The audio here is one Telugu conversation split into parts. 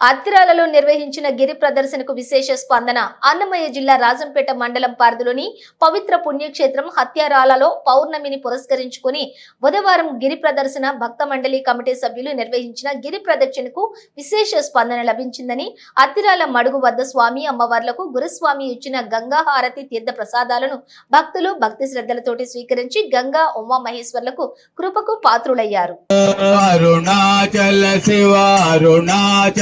అత్తిరాలలో నిర్వహించిన గిరి ప్రదర్శనకు విశేష స్పందన. అన్నమయ్య జిల్లా రాజంపేట మండలం పరిధిలోని పవిత్ర పుణ్యక్షేత్రం హత్యారాలలో పౌర్ణమిని పురస్కరించుకుని బుధవారం గిరి ప్రదర్శన భక్త మండలి కమిటీ సభ్యులు నిర్వహించిన గిరి ప్రదక్షిణకు విశేష స్పందన లభించిందని అత్తిరాల మడుగు వద్ద స్వామి అమ్మవార్లకు గురుస్వామి ఇచ్చిన గంగా హారతి తీర్థ ప్రసాదాలను భక్తులు భక్తి శ్రద్ధలతోటి స్వీకరించి గంగా ఉమా మహేశ్వర్లకు కృపకు పాత్రులయ్యారు. అరుణాచల శివ అరుణాచల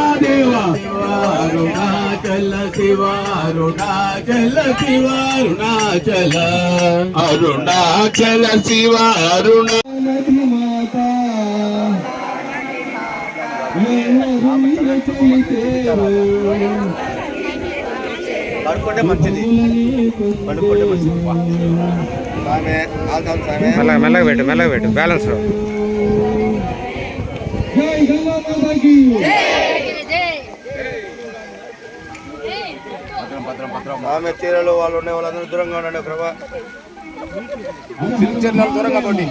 మహాదేవ అరుణాచల శివ అరుణాచల శివ అరుణాచల. అరుణాచల శివ మాతా పడుకుంటే మంచిది. పడుకుంటే మంచిది. మెల్లగా మెల్లగా పెట్టు మెల్లగా పెట్టు. బ్యాలెన్స్ ఆమె చీరలు వాళ్ళు ఉండే వాళ్ళందరూ దూరంగా ఉండండి ప్రభా. చీరలు దూరంగా పోండి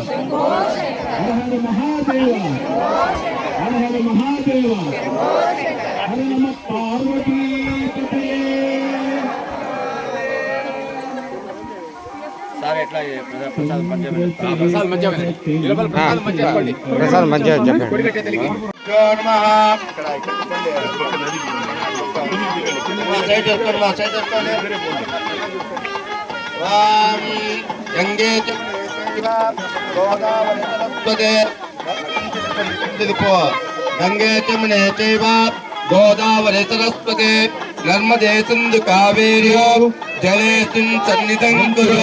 ప్రసాద్ మంచిగా చెప్పండి. గంగే గంగే చమనే చైవ గోదావరి సరస్వతే నర్మదే సింధు కావేర్యో జలేస్మిన్ సన్నిధం కురు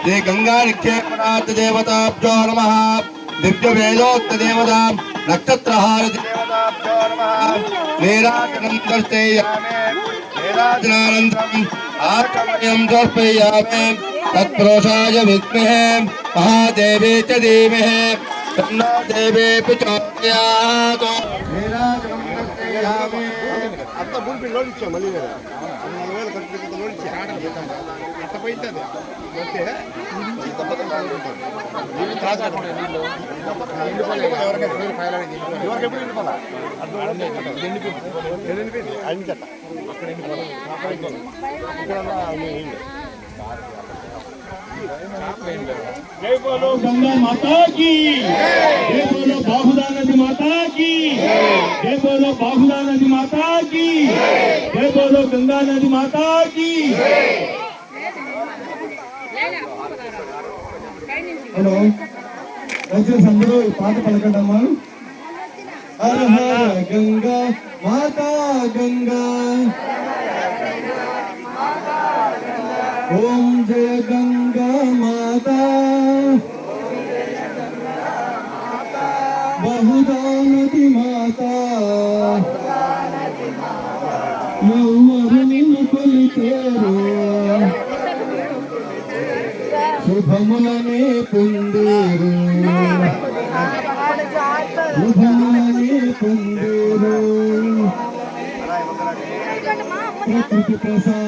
శ్రీ గంగా నిక్షేపణార్థ దేవతాభ్యో నమ. దివ్య వేదోక్త దేవత నక్షత్రహార దేవ నమ నీరాజనం సమర్పయామి తత్పురుషాయ విద్మహే మహాదేవే చ ధీమహి తన్నో దేవే ప్రచోదయాత్ అంత భూమి మళ్ళీ కాడలు పెట్టాను అట్ట పోయింది అంటే నుంచి తప్పక పాల్గొంటుంది మాతాకి जय बोलो बाहुदा नदी माता की जय बोलो बाहुदा नदी माता की जय बोलो गंगा नदी माता की హలో దయచేసి అందరూ ఈ పాట పలకండమ్మా హర హర గంగా మాతా గంగా ఓం జయ గంగా శుభములనే పొందేరు శుభములనే పొందేరు ప్రకృతి ప్రసాదిని